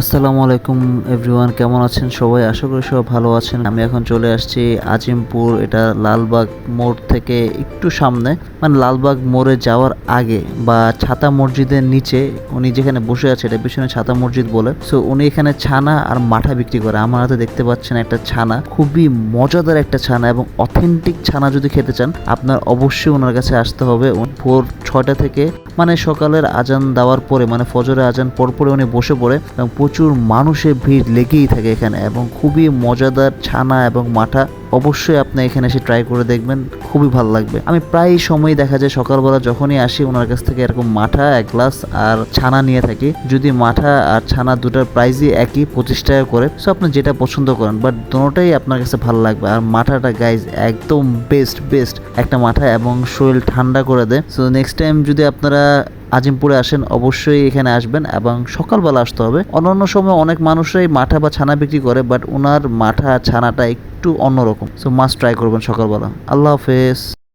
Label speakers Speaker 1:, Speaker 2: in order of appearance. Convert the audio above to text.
Speaker 1: আসসালামু আলাইকুম এভরিওয়ান, কেমন আছেন সবাই? আশা করি সবাই ভালো আছেন। আমি এখন চলে আসছি আজিমপুর, এটা লালবাগ মোড় থেকে একটু সামনে। মানে লালবাগ মোড়ে যাওয়ার আগে বা ছাতা মসজিদের নিচে উনি যেখানে বসে আছে, এটা পিছনে ছাতা মসজিদ বলে। সো উনি এখানে ছানা আর মাঠা বিক্রি করে। আমার হাতে দেখতে পাচ্ছেন একটা ছানা। খুবই মজাদার একটা ছানা এবং অথেন্টিক ছানা যদি খেতে চান, আপনার অবশ্যই ওনার কাছে আসতে হবে। ভোর ছয়টা থেকে মানে সকালের আজান দেওয়ার পরে মানে ফজরের আজান পর পরে উনি বসে পড়ে এবং প্রচুর মানুষের ভিড় লেগেই থাকে এখানে এবং খুবই মজাদার ছানা এবং মাঠা অবশ্যই আপনি এখানে এসে ট্রাই করে দেখবেন, খুবই ভালো লাগবে। আমি প্রায় সময় দেখা যায় সকালবেলা যখনই আসি ওনার কাছ থেকে এরকম মাঠা, এক গ্লাস আর ছানা নিয়ে থাকি। যদি মাঠা আর ছানা দুটার প্রাইসই একই, পঁচিশ টাকা করে সো আপনি যেটা পছন্দ করেন বাট দুটোটাই আপনার কাছে ভালো লাগবে। আর মাঠাটা গাইজ একদম বেস্ট বেস্ট একটা মাঠা এবং শরীর ঠান্ডা করে দেয়। সো নেক্সট টাইম যদি আপনারা আজিমপুরে আসেন, অবশ্যই এখানে আসবেন এবং সকালবেলা আসতে হবে। অন্যান্য সময় অনেক মানুষরাই মাঠা বা ছানা বিক্রি করে বাট ওনার মাঠা, ছানাটা একটু অন্যরকম। সো মাস্ট ট্রাই করবেন সকালবেলা। আল্লাহ হাফেজ।